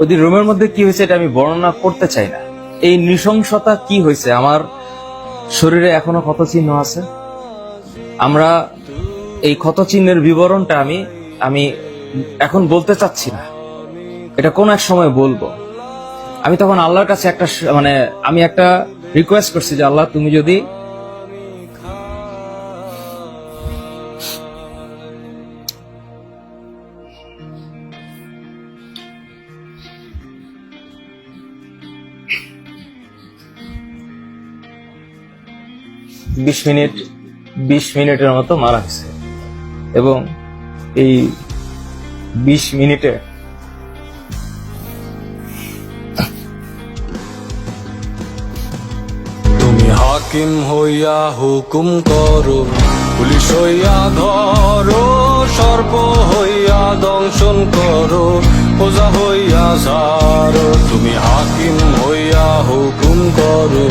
ওদের রুমের মধ্যে কি হয়েছে এটা আমি বর্ণনা করতে চাই না। এই নৃশংসতা কি হয়েছে? আমার শরীরে এখনও ক্ষত চিহ্ন আছে। আমরা এই ক্ষত চিহ্নের বিবরণটা আমি আমি এখন বলতে চাচ্ছি না। এটা কোন এক সময় বলব। আমি তখন আল্লাহর কাছে একটা মানে আমি একটা রিকোয়েস্ট করছি যে, আল্লাহ তুমি যদি বিশ মিনিট, বিশ মিনিটের মতো মারা গেছে। এবং এই বিশ মিনিটে তুমি হাকিম হইয়া হুকুম করো, পুলিশ হইয়া ধরো, সর্প হইয়া দংশন করো, প্রজা হইয়া সারো তুমি হাকিম হইয়া হুকুম করো